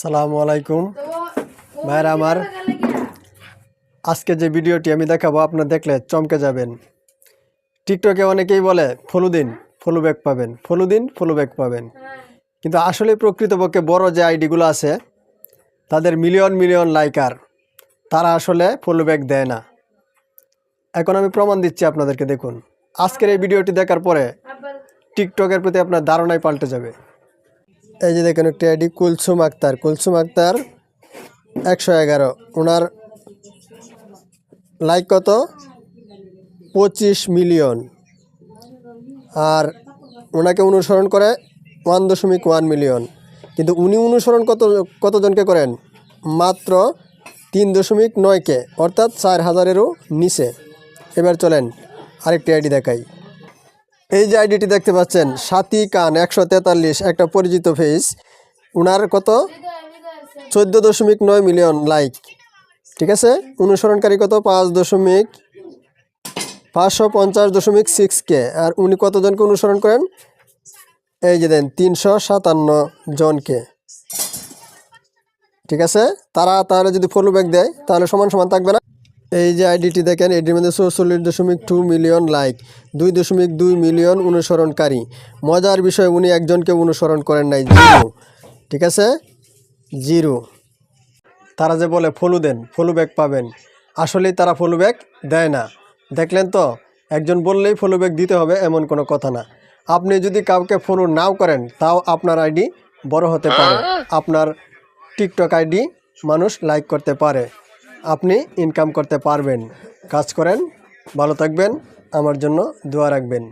সালামু আলাইকুম। ভাইরা আমার, আজকে যে ভিডিওটি আমি দেখাবো, আপনার দেখলে চমকে যাবেন। টিকটকে অনেকেই বলে ফলো দিন ফলো ব্যাক পাবেন ফলো দিন ফলো ব্যাক পাবেন। কিন্তু আসলে প্রকৃতপক্ষে বড় যে আইডিগুলো আছে, তাদের মিলিয়ন মিলিয়ন লাইকার, তারা আসলে ফলো ব্যাক দেয় না। এখন আমি প্রমাণ দিচ্ছি আপনাদেরকে, দেখুন। আজকের এই ভিডিওটি দেখার পরে টিকটকের প্রতি আপনার ধারণাই পাল্টে যাবে। এই যে দেখেন একটি আইডি, কুলসুম আক্তার। কুলসুম আক্তার একশো এগারো। ওনার লাইক কত? পঁচিশ মিলিয়ন। আর ওনাকে অনুসরণ করে ওয়ান দশমিক ওয়ান মিলিয়ন। কিন্তু উনি অনুসরণ কত, কতজনকে করেন? মাত্র তিন দশমিক নয়কে, অর্থাৎ চার হাজারেরও নিচে। এবার চলেন আরেকটি আইডি দেখাই। এই যে আইডিটি দেখতে পাচ্ছেন সাতি কান একশো তেতাল্লিশ, একটা পরিচিত ফেস উনার কত? চোদ্দ দশমিক নয় মিলিয়ন লাইক ঠিক আছে? অনুসরণকারী কত? পাঁচ দশমিক পাঁচশো পঞ্চাশ দশমিক সিক্স কে আর উনি কতজনকে অনুসরণ করেন? এই যে দেন, তিনশো সাতান্ন জনকে। ঠিক আছে? তারা তাহলে যদি ফলো ব্যাক দেয়, তাহলে সমান সমান থাকবে না? এই যে আইডিটি দেখেন এটির মধ্যে চৌচল্লিশ দশমিক টু মিলিয়ন লাইক দুই দশমিক দুই মিলিয়ন অনুসরণকারী। মজার বিষয় উনি একজনকে অনুসরণ করেন নাই জিরো। ঠিক আছে? জিরো। তারা যে বলে ফলু দেন ফলো ব্যাক পাবেন। আসলেই তারা ফলো ব্যাক দেয় না। দেখলেন তো? একজন বললেই ফলো ব্যাক দিতে হবে এমন কোনো কথা না। আপনি যদি কাউকে ফলো নাও করেন তাও আপনার আইডি বড় হতে পারে। আপনার টিকটক আইডি মানুষ লাইক করতে পারে। আপনি ইনকাম করতে পারবেন। কাজ করেন ভালো থাকবেন আমার জন্য দোয়া রাখবেন।